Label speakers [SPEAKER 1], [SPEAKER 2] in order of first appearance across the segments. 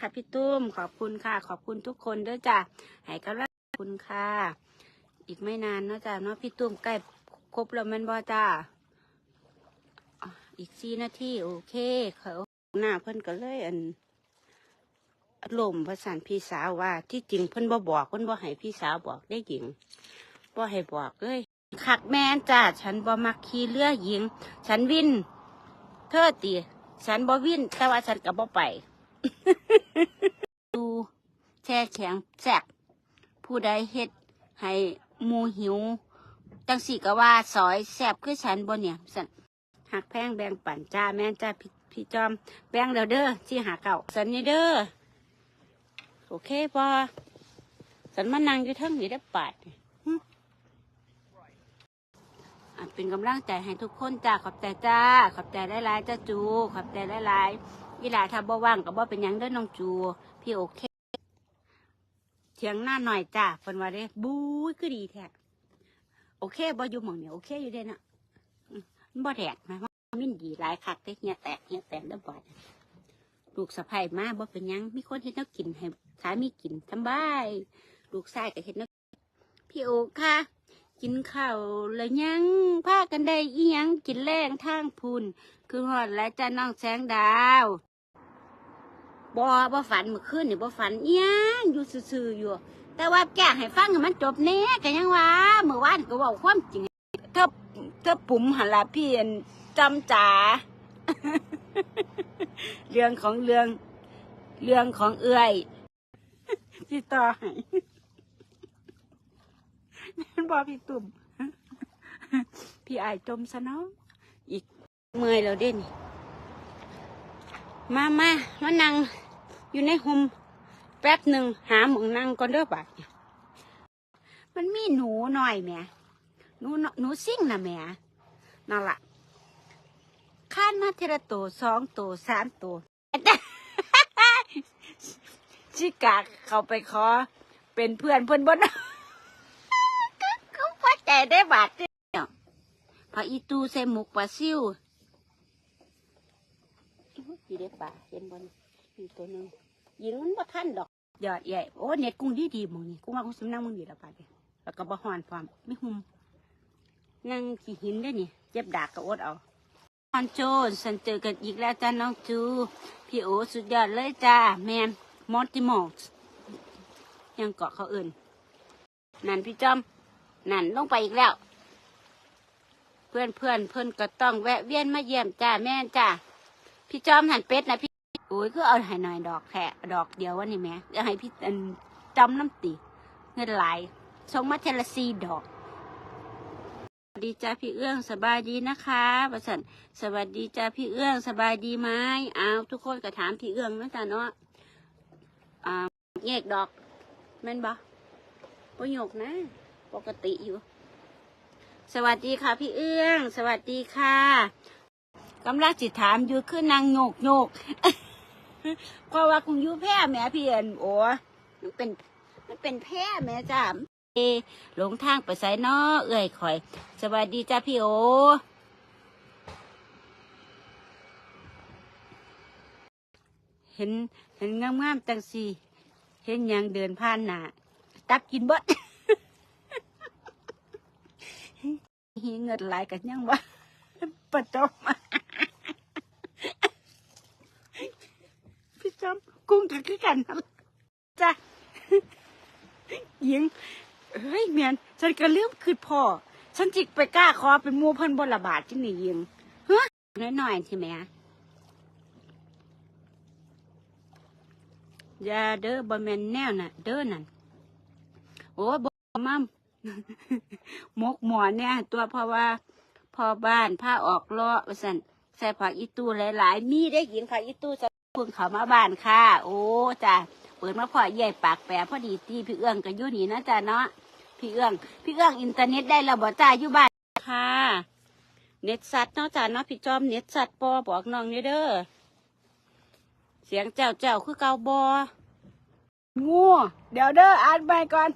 [SPEAKER 1] ค่ะพี่ตุ้ม ขอบคุณค่ะ ขอบคุณทุกคนด้วยจ้ะให้กำลังขอบคุณค่ะ อีกไม่นานเนาะจ้ะเนาะพี่ตุ้มใกล้ครบแล้วมันบ่จ้าอะอีกสี่นาทีโอเคเขาหน้าเพิ่นก็เลยอันลมประสานพี่สาวว่า ที่จริงเพิ่นบ่บอกเพิ่นบ่ให้พี่สาวบอกได้หญิงบ่ให้บอกเลยขักแม่นจ้าฉันบ่มักขี่เรือหญิง ฉันวินเธอตีฉันบ่วินแต่ว่าฉันก็บ่ไป ดูแช่แข็งแซกผู้ใดเฮ็ดให้มูหิวจังสี่ก็ว่าซอยแซบคือฉันบ่เนี่ยสันหักแพงแบงปั่นจ้าแม่นจ้าพี่พี่จอม แบงเด้อเด้อที่หาเก่าสันนี่เด้อโอเคพอสันมานั่งอยู่ทั้งนี้ได้ปาดนี่หึอะเป็นกำลังใจให้ทุกคนจ้าขอบใจจ้า ขอบใจหลายๆจ้าจู ขอบใจหลายๆ ยีหลาถ้าบ่ว่างก็บ่เป็นหยังเด้อน้องจู พี่โอเค เถียงหน้าหน่อยจ้าเพิ่นว่าเด้บู๊ยคือดีแท้โอเคบ่อยู่หม่องเนี่ยโอเคอยู่เด้นะอืมมันบ่แดกนะว่ามินดีหลายคักเด้เฮียแตกเฮียแตกได้อบ่อยลูกสะใภ้มาบ่เป็นหยังมีคนเฮ็ดแนวกินให้สามีกินสำบาย ลูกชายก็เฮ็ดแนวพี่โอค่ะ กินข้าวแล้วยังพากันได้อียังกินแรงทางพูนคือฮอดแล้วจ้าน้องแสงดาวบ่บ่ฝันเมื่อคืนนี่บ่ฝันอียังอยู่ซื่อๆอยู่ แต่ว่าแก้ให้ฟังมันจบแน่ก็ยังว่าเมื่อวานก็เว่าความจริงเธอเธอปุ๋มหันละพี่อันจำจ๋าเรื่องของเรื่องเรื่องของเอื้อยพี่ต่อให้ นั่นบอพี่ตุ่มพี่อายจมซะเนาะอีกเมื่อยแล้วเด่นมามามานั่งอยู่ในหุมแป๊บหนึ่งหาหมองนั่งก่อนเด้อบัดเนี่ยมันมีหนูหน่อยแม่หนูหนูซิ่งนะแม่นั่นละข้านมาเทระโตวสองโตวสามโตวชิกาเขาไปขอเป็นเพื่อนเพื่อนบน ได้บาดเนี่ยพออีตูใส่หมกปลาซิวยู่ได้ป่าเห็นบนอีตัวหนึงยิงมันบ่ทันดอกยอดใหญ่โอ้เน็ตกุ้งดีดีมึงนี่กุ้งว่ากุ้งสำนักมึงดีละป่าเดียแล้วก็บ่หอนความไม่หุมนั่งขี่หินได้นี่เจ็บดากก็อดเอาฮอนโจนฉันเจอกันอีกแล้วจ้าน้องจู พี่โอสุดยอดเลยจ้าแมนมอติมอลยังเกาะเขาอื่นนั่นพี่จอม นั่นลงไปอีกแล้ว เพื่อนเพื่อนเพื่อนก็ต้องแวะเวียนมาเยี่ยมจ้าแม่จ้าพี่จอมหันเป็ดนะพี่โอ้ยก็เอาให้หน่อยดอกแค่ดอกเดียววะนี่แม่จะให้พี่อันจำน้ำตีเงินไหลายส่งมาเทลซีดอกสวัสดีจ้าพี่เอื้องสบายดีนะคะประสันสวัสดีจ้าพี่เอื้องสบายดีไหมอ้าวทุกคนก็ถามพี่เอื้องนะจ๊ะเนาะอ่าแยกดอกแม่นบ่ประโยคนะ ปกติอยู่ สวัสดีค่ะ พี่เอื้อง สวัสดีค่ะกำลังจิตถามอยู่คือนนางโยกโยกเพราะว่าคุงยูแพร่แหม่พี่เอ็นโอ้มันเป็น มันเป็นแพร่แหม่จ้าหลงทางไปไสนอเอื่อยข่อย สวัสดีจ้าพี่โอเห็นเห็นงามๆจังสีเห็นยังเดินผ่านหนาตักกินเบด ฮีเงินหลายกันยังวะประจบมาพี่จอมกุ้งกันคือกันจ้ะหญิงเฮ้ยเมียนฉันก็เริ่อมคือพ่อ ฉันจิกไปกล้าคอเป็นมูเพิ่นบนระบาดที่นี่หญิงเฮ้ยน้อยๆใช่ไหมอะอย่าเด้อบะแมนแนวน่ะ เด้อนั่นโอ้บมั่มม มกหมอนเนี่ย ตัวเพราะว่าพอบ้านผ้าออกลาะว่าสันใส่ผักอีตู้หลายๆ มีได้กินผักอีตู้จะพิ่งเขามาบ้านค่ะ โอ้จ้ะเปิดมาพอใหญ่ปากแปรพอดีที่พี่เอื้องกับยู่นี่นะจ้ะเนาะพี่เอื้อง พี่เอื้องอินเทอร์เน็ตได้แล้วบ่จ้าอยู่บ้านค่ะ เน็ตสัตว์เนาะจ้ะเนาะพี่จอมเน็ตสัตว์ปอบอกน้องนี่เด้อเสียงเจ้าเจ้าคือเกาบองัวเดี๋ยวเด้ออ่านไปก่อน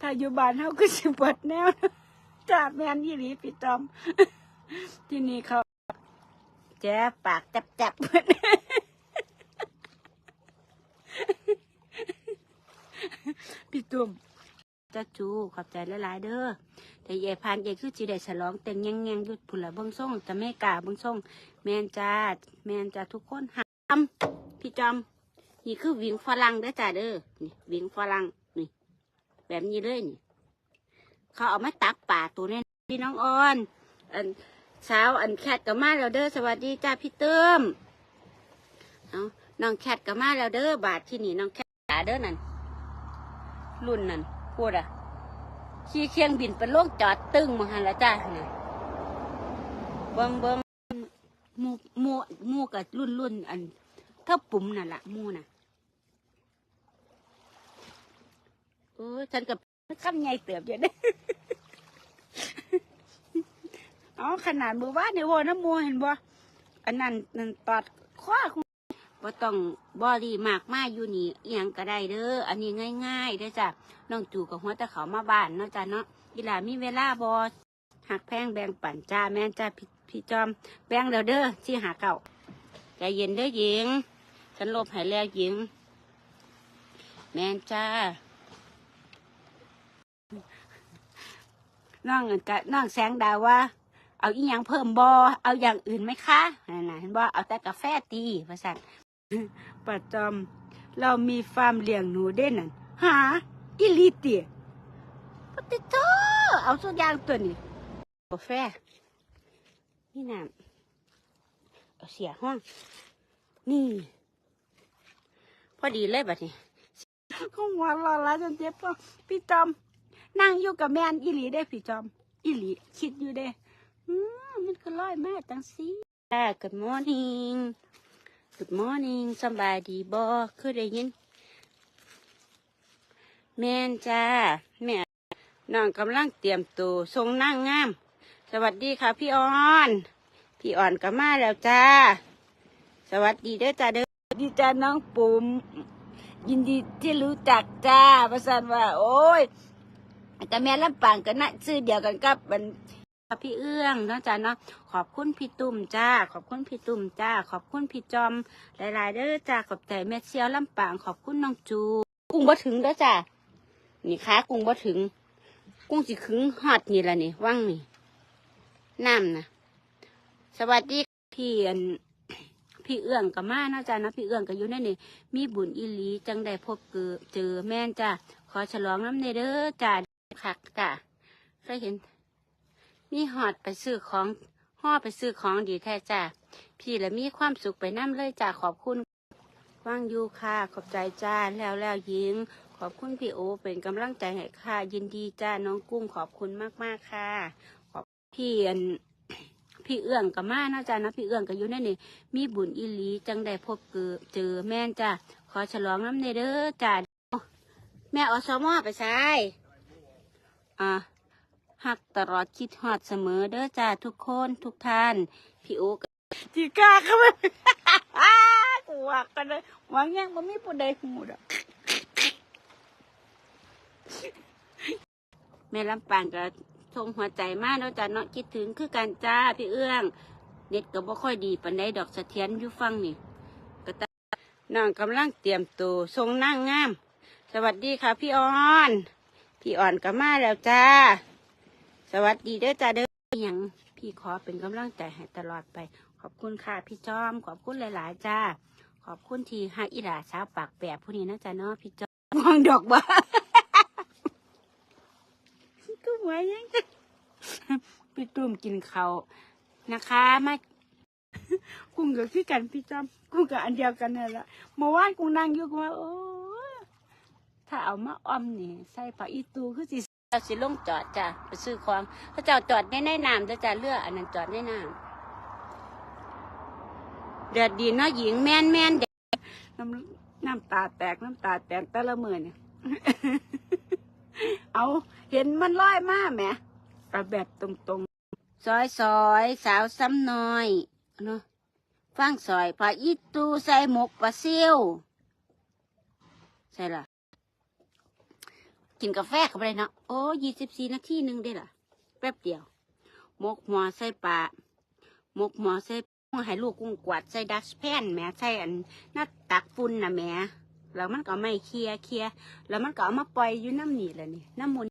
[SPEAKER 1] ถ้าอยู่บ้านเขาก็สิเปิดแนวจ้าแมนยี่หลีพี่ตอม ที่นี่เขาแจ๊ปากจับจับพี่ตุ้มจ้าจูขอบใจหลายๆเด้อแต่เยพันเอกคือจีได้ฉลองเต็งแงงแงงยุดผุละเบิ้งส่งจะไม่กาเบิ้งส่งแมนจ้าแมนจ้าทุกคนหามพี่จอมนี่คือวิ่งฝรั่งได้อจ้าเด้อนี่วิงฝรั่ง แบบนี้เลยนี่ เขาเอามาตักป่าตัวนี้พี่น้องออน อันเช้าอันแคทกับมาแล้วเด้อสวัสดีจ้าพี่เติมเอาน้องแคทกับมาแล้วเด้อบาทที่นี่น้องแคทจ๋าเด้อนั่นรุ่นนั่นพูดอะขี่เครื่องบินเป็นโลกจอดตึงมาหันละจ้าเนี่ยเบิ้งเบิ้งมูมูมูกับรุ่นรุ่นอันเท่าปุ่มนั่นละมูน่ะโอ้ฉันกับคำใหญ่เติบอยู่เด้อ๋อขนาดมือว่าในวอน้ำมูเห็นบ่อันนั้นนั่นตอดข้อคุณบ่ต้องบอดีมากมาอยู่นี่เอียงก็ได้เด้ออันนี้ง่ายๆเด้อจ้ะน้องจูกับหัวตะเขามาบ้านเนาะจ้ะเนาะอีหลามีเวลาบอหักแพงแบงปั่นจ้าแม่นจ้าพี่พี่จอมแบงแล้วเด้อที่หาเก่าใจเย็นเด้อหญิงฉันลบหายแล้วหญิง แม่นจ้า น้องกะน้องแสงดาวว่า เอาอีหยังเพิ่มบอเอาอย่างอื่นไหมคะนั่นน่ะเห็นบ่เอาแต่กาแฟตีประสันประจอมเรามีฟาร์มเลี้ยงหนูเด่นนั่นหาอิลิเตียปฏิโตเอาสุดยางตัวนี้กาแฟนี่น้ำเอาเสียห้องนี่ พอดีเลยบัดนี้เขาหัวรอและจนเจ็บพี่จอม นั่งอยู่กับแม่นอีหลีได้พี่จอม อีหลีคิดอยู่เด้อืมมันก็ลอยมาจังสิอ่า Good morning Good morning สำบายดีบ่คือได้ยิน แม่นจ้าแม่น้องกำลังเตรียมตัวทรงนั่งงาม สวัสดีค่ะพี่ออน พี่อ่อนก็มาแล้วจ้า สวัสดีเด้อจ้าเด้อสวัสดีจ้าน้องปุ๋มยินดีที่รู้จักจ้าประสานว่า โอ้ย แต่แม่ลำปางก็น่ะชื่อเดียวกันกับมันพี่เอื้องเนาะจ้าเนาะขอบคุณพี่ตุ่มจ้า ขอบคุณพี่ตุ่มจ้า ขอบคุณพี่จอม หลาย ๆ เด้อจ้าขอบใจแม่เชียวลำปางขอบคุณน้องจู กุ้งบ่ถึงเด้อจ้านี่ขากุ้งบ่ถึง กุ้งสิขึงฮอดนี่ละนี่ว่างนี่น้ำนะสวัสดีพี่อันพี่เอื้องกับมาเนาะจ้านะพี่เอื้องก็อยู่ในนี่มีบุญอีหลีจังได้พบเจอเจอแม่นจ้าขอฉลองน้ำในเด้อจ้า คักจ้าเคยเห็น มีหอดไปซื้อของห่อไปซื้อของดีแท้จ้าพี่และมีความสุขไปน้ำเลยจ้าขอบคุณว่างยูค่ะ ขอบใจจ้าแล้วแล้วยิง ขอบคุณพี่โอ เป็นกำลังใจให้ค่ะ ยินดีจ้าน้องกุ้งขอบคุณมากมากค่ะ ขอบพี่อันพี่เอื้องกับมานะจ้านะพี่เอื้องก็อยู่ในนี่มีบุญอีหลีจังได้พบเจอเจอแม่นจ้าขอฉลองน้ำในเด้อจ้าแม่อสมอไปใช้ อ่าหักตลอดคิดฮอดเสมอเด้อจ้าทุกคนทุกท่าน พี่โอ๊กจีก้าเข้ามากูว่ากันเลยวังยังมันมีผู้ใดหูดอกแม่ลำปางก็ทงหัวใจมากเนาะจ้าเนาะคิดถึงคือกันจ้าพี่เอื้องเน็ตก็บ่ค่อยดีปานใดดอกเสถียรอยู่ฟังนี่ก็ตน้องกำลังเตรียมตัวทรงนั่งงาม สวัสดีค่ะพี่ออน พี่อ่อนก็มาแล้วจ้า สวัสดีเด้อจ้าเด้อยังพี่ขอเป็นกำลังใจให้ตลอดไป ขอบคุณค่ะพี่จอม ขอบคุณหลาย ๆ จ้า ขอบคุณที่ให้อีหลาสาวปากแปบผู้นี้นะจ้าเนาะพี่จอมมองดอกบ้าก็หวยยังจ้ะพี่ตุ้มกินเขานะคะมากุ้งกับพี่กันพี่จอมกุ้งกับอันเดียวกันนี่แหละเมื่อวานกุ้งนั่งอยู่กุ้งว่าโอ้ ถ้าเอามาอ้อมนี่ใส่ปลาอีตูคือสิเราสิลงจอดจ้ะไปซื้อของพระเจ้าจอดในในน้ำจะจ้ะเรืออันนั้นจอดในน้ำเดือดดีเนาะหญิงแม่นแม่นเด็กน้ำน้ำตาแตกน้ำตาแตกแต่ละมือเนี่ยเอาเห็นมันลอยมากแหมเอาแบบตรงๆ ซอยซอยสาวซ้ำน้อยเนาะฟังซอยปลาอีตูใส่หมกปลาซิวใช่ล่ะ กินกาแฟกับอะไรเนาะโอ้ยี่สิบสี่นาทีหนึ่งได้ล่ะ แป๊บเดียว มกหมอใส่ปลามกหมอใส่ให้ลูกกุ้งกวาดใส่ดัชแพนแม่ใส่อันหน้าตักฝุ่นนะแม่แล้วมันก็ไม่เคลียร์เคลียร์แล้วมันก็เอามาปล่อยอยู่น้ำหนี่แหละนี่น้ำมูล